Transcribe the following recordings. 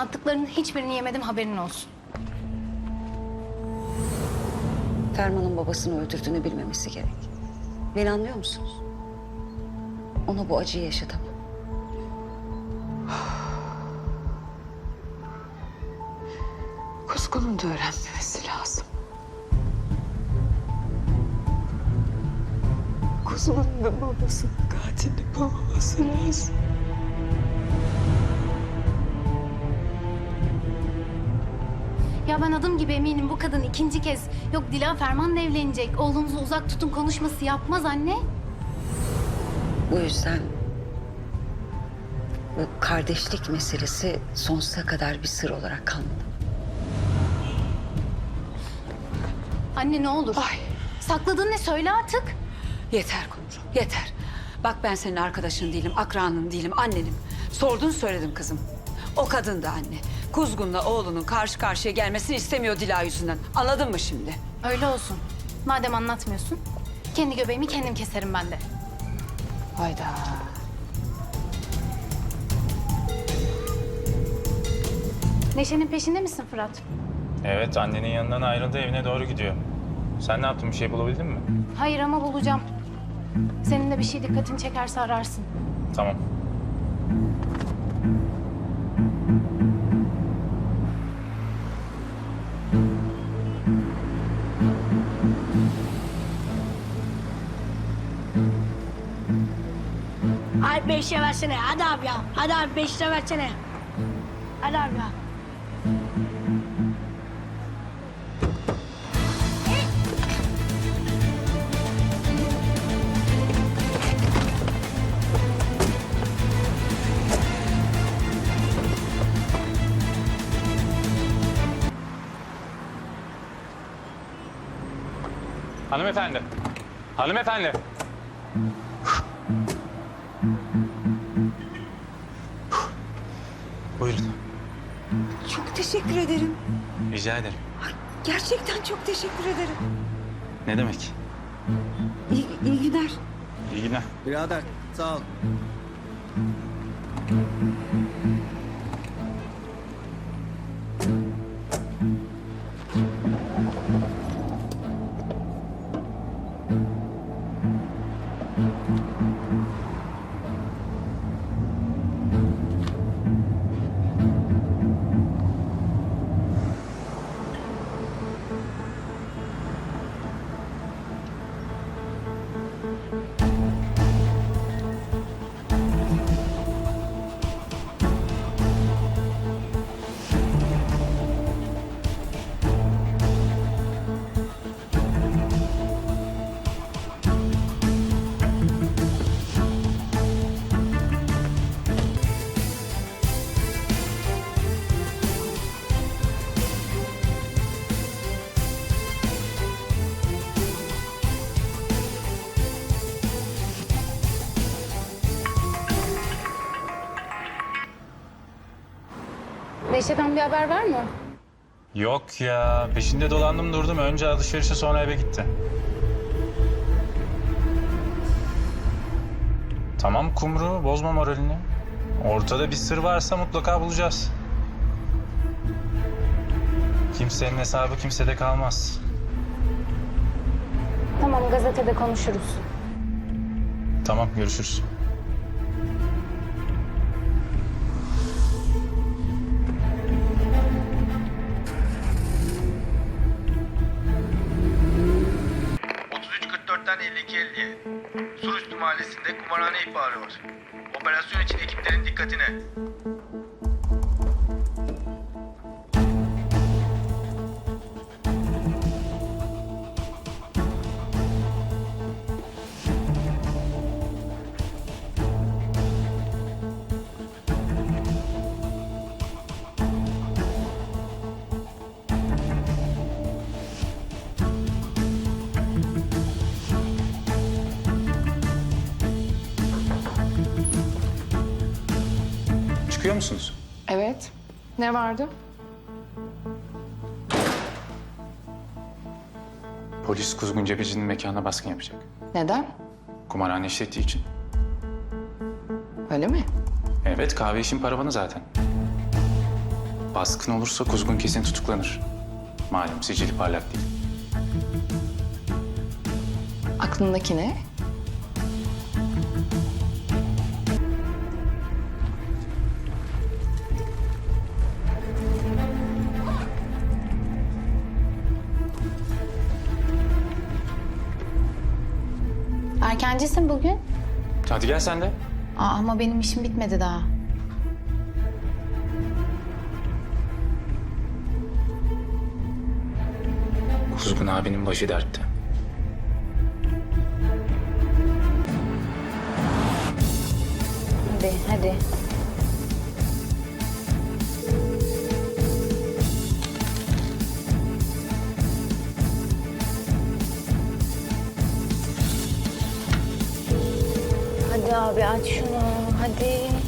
anlattıklarının hiçbirini yemedim haberin olsun. Ferman'ın babasını öldürdüğünü bilmemesi gerek. Beni anlıyor musunuz? Ona bu acıyı yaşatamam. Kuzgunun da öğrenmemesi lazım. Kuzumun da babasının katili bulmaması lazım. Ben adım gibi eminim bu kadın ikinci kez yok Dilan Ferman'la evlenecek. Oğlunuzu uzak tutun konuşması yapmaz anne. Bu yüzden bu kardeşlik meselesi sonsuza kadar bir sır olarak kalmalı. Anne ne olur. Ay. Sakladığın ne söyle artık. Yeter Kumru, yeter. Bak ben senin arkadaşın değilim, akranın değilim, annenim. Sordun söyledim kızım. O kadın da anne. Kuzgun'la oğlunun karşı karşıya gelmesini istemiyor Dila yüzünden. Anladın mı şimdi? Öyle olsun. Madem anlatmıyorsun kendi göbeğimi kendim keserim ben de. Hayda. Neşe'nin peşinde misin Fırat? Evet, annenin yanından ayrıldı, evine doğru gidiyor. Sen ne yaptın, bir şey bulabildin mi? Hayır ama bulacağım. Senin de bir şey dikkatini çekerse ararsın. Tamam. Abi beş lira versene. Hadi abi ya. Hadi abi beş lira versene. Hadi abi ya. Hanımefendi. Hanımefendi. Rica ederim. Gerçekten çok teşekkür ederim. Ne demek? İyi, iyi günler. İyi günler. Birader sağ ol. Neşe'den bir haber var mı? Yok ya, peşinde dolandım durdum. Önce alışverişe sonra eve gitti. Tamam Kumru, bozma moralini. Ortada bir sır varsa mutlaka bulacağız. Kimsenin hesabı kimsede kalmaz. Tamam gazetede konuşuruz. Tamam, görüşürüz. ...33.44'ten 52.50'ye. Surüstü mahallesinde kumarhane ihbarı var. Operasyon için ekiplerin dikkatine. Musunuz? Evet. Ne vardı? Polis Kuzgun Cebeci'nin mekanına baskın yapacak. Neden? Kumarhane işlettiği için. Öyle mi? Evet, kahve işin paravanı zaten. Baskın olursa Kuzgun kesin tutuklanır. Malum sicili parlak değil. Aklındaki ne? Erkencisin bugün. Hadi gel sen de. Aa, ama benim işim bitmedi daha. Kuzgun abinin başı dertte. Hadi hadi. Abi aç şunu hadi.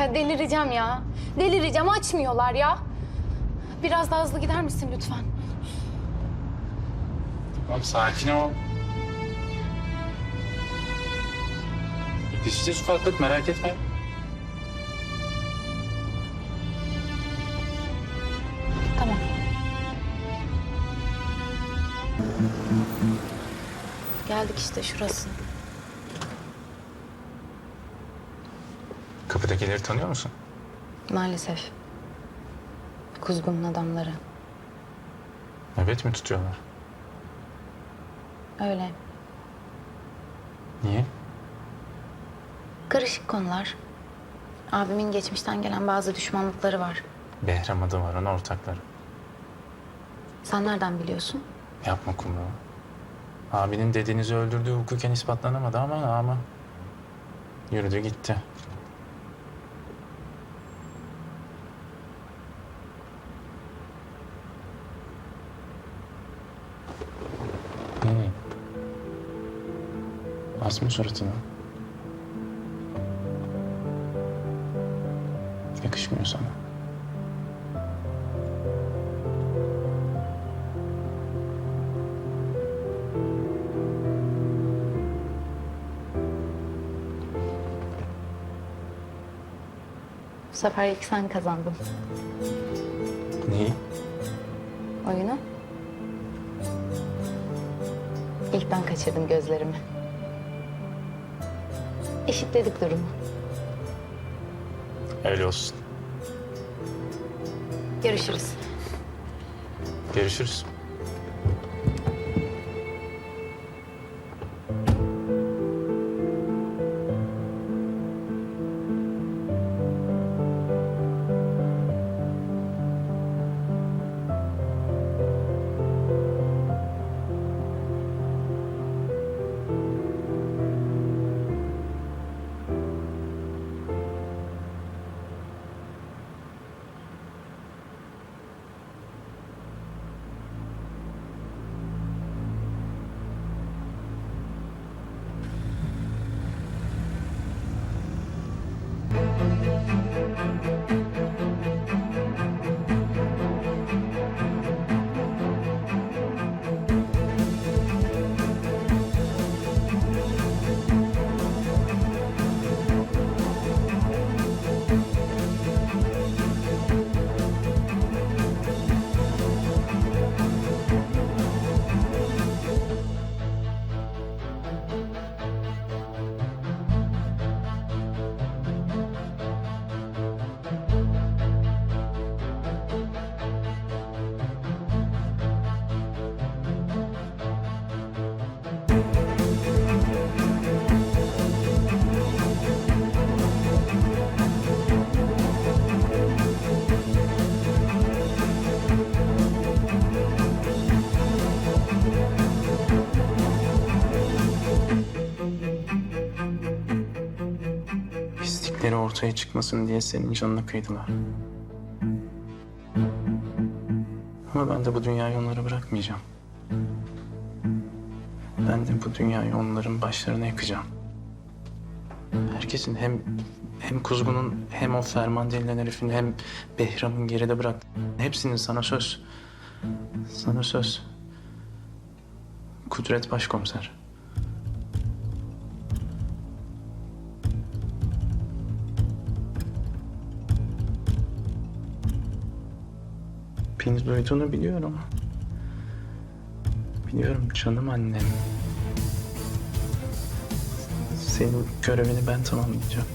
Ya delireceğim ya. Delireceğim açmıyorlar ya. Biraz daha hızlı gider misin lütfen? Tamam sakin ol. Yetişeceğiz ufaklık merak etme. Tamam. Geldik işte şurası. Kapıdakileri tanıyor musun? Maalesef. Kuzgun'un adamları. Evet mi tutuyorlar? Öyle. Niye? Karışık konular. Abimin geçmişten gelen bazı düşmanlıkları var. Behram adı var ona ortakları. Sen nereden biliyorsun? Yapma kumru. Abinin dedenizi öldürdüğü hukuken ispatlanamadı ama ama. Yürüdü gitti. Asma suratını. Yakışmıyor sana. Bu sefer ilk sen kazandın Neyi? oyunu. İlk ben kaçırdım gözlerimi. Eşitledik durumu. Öyle olsun. Görüşürüz. Görüşürüz. Ortaya çıkmasın diye senin canını kıydılar. Ama ben de bu dünyayı onlara bırakmayacağım. Ben de bu dünyayı onların başlarına yakacağım. Herkesin hem hem Kuzgun'un hem o Ferman denilen herifin hem Behram'ın geride bırak. Hepsinin sana söz. Sana söz. Kudret Başkomiser. Beni duyduğunu biliyorum. Biliyorum canım annem. Senin görevini ben tamamlayacağım.